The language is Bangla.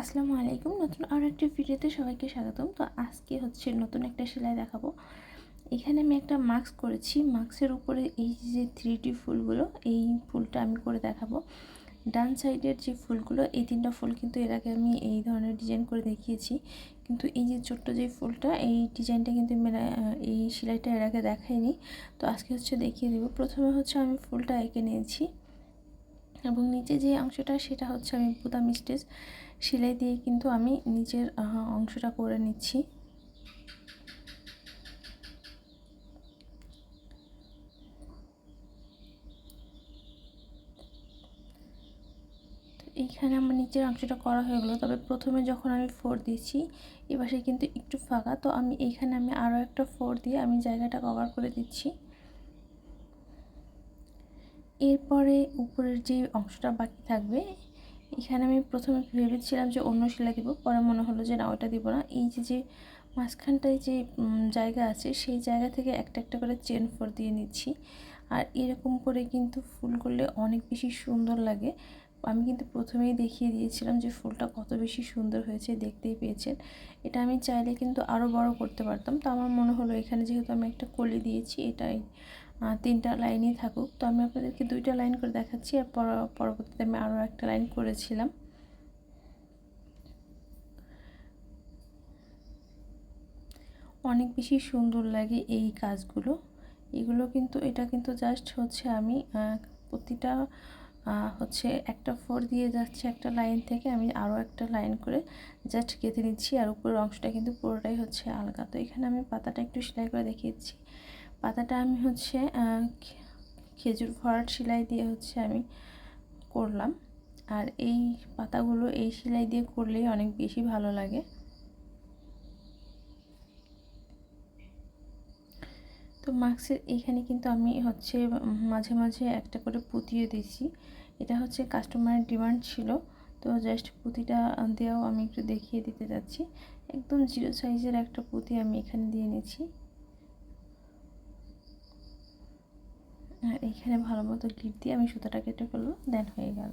আসসালামু আলাইকুম। নতুন আরও একটি ভিডিওতে সবাইকে স্বাগতম। তো আজকে হচ্ছে নতুন একটা সেলাই দেখাবো। এখানে আমি একটা মাস্ক করেছি। মাস্কের উপরে এই যে থ্রি ফুলগুলো, এই ফুলটা আমি করে দেখাবো। ডান সাইডের যে ফুলগুলো, এই তিনটা ফুল কিন্তু এর আগে আমি এই ধরনের ডিজাইন করে দেখিয়েছি। কিন্তু এই যে ছোট্ট যে ফুলটা, এই ডিজাইনটা কিন্তু এই সেলাইটা এর আগে দেখাইনি। তো আজকে হচ্ছে দেখিয়ে দেবো। প্রথমে হচ্ছে আমি ফুলটা এঁকে নিয়েছি। এবং নিচে যে অংশটা, সেটা হচ্ছে আমি বুতাম স্টেজ সেলাই দিয়ে কিন্তু আমি নিচের অংশটা করে নিচ্ছি। এইখানে আমার নিচের অংশটা করা হয়ে গেলো। তবে প্রথমে যখন আমি ফোর দিয়েছি এবারে কিন্তু একটু ফাঁকা। তো আমি এইখানে আমি আরও একটা ফোর দিয়ে আমি জায়গাটা কভার করে দিচ্ছি। এরপরে উপরের যে অংশটা বাকি থাকবে, এখানে আমি প্রথমে ভেবেছিলাম যে অন্য শিলা দিব, পরে মনে হলো যে না, ওটা দিব না। এই যে যে মাঝখানটায় যে জায়গা আছে, সেই জায়গা থেকে একটা একটা করে চেন ফোর দিয়ে নিচ্ছি। আর এরকম করে কিন্তু ফুল করলে অনেক বেশি সুন্দর লাগে। আমি কিন্তু প্রথমেই দেখিয়ে দিয়েছিলাম যে ফুলটা কত বেশি সুন্দর হয়েছে, দেখতেই পেয়েছেন। এটা আমি চাইলে কিন্তু আরও বড় করতে পারতাম। তো আমার মনে হলো এখানে যেহেতু আমি একটা কলি দিয়েছি, এটাই তিনটা লাইনই থাকুক। তো আমি আপনাদেরকে দুইটা লাইন করে দেখাচ্ছি, আর পরবর্তীতে আমি আরও একটা লাইন করেছিলাম। অনেক বেশি সুন্দর লাগে এই কাজগুলো। এগুলো কিন্তু, এটা কিন্তু জাস্ট হচ্ছে আমি প্রতিটা হচ্ছে একটা ফোর দিয়ে যাচ্ছে একটা লাইন থেকে আমি আরও একটা লাইন করে জাস্ট কেটে নিচ্ছি, আর উপরের অংশটা কিন্তু পুরোটাই হচ্ছে আলগা। তো এখানে আমি পাতাটা একটু সেলাই করে দেখিয়েছি। পাতাটা আমি হচ্ছে খেজুর ভরাট সেলাই দিয়ে হচ্ছে আমি করলাম। আর এই পাতাগুলো এই সেলাই দিয়ে করলেই অনেক বেশি ভালো লাগে। তো মাস্কের এইখানে কিন্তু আমি হচ্ছে মাঝে মাঝে একটা করে পুঁতিয়ে দিয়েছি। এটা হচ্ছে কাস্টমারের ডিমান্ড ছিল, তো জাস্ট পুঁতিটা দেওয়াও আমি একটু দেখিয়ে দিতে যাচ্ছি। একদম জিরো সাইজের একটা পুঁতি আমি এখানে দিয়ে নিয়েছি। আর এখানে ভালো মতো গিট দিয়ে আমি সুতোটা কেটে ফেললাম দেন হয়ে গেল।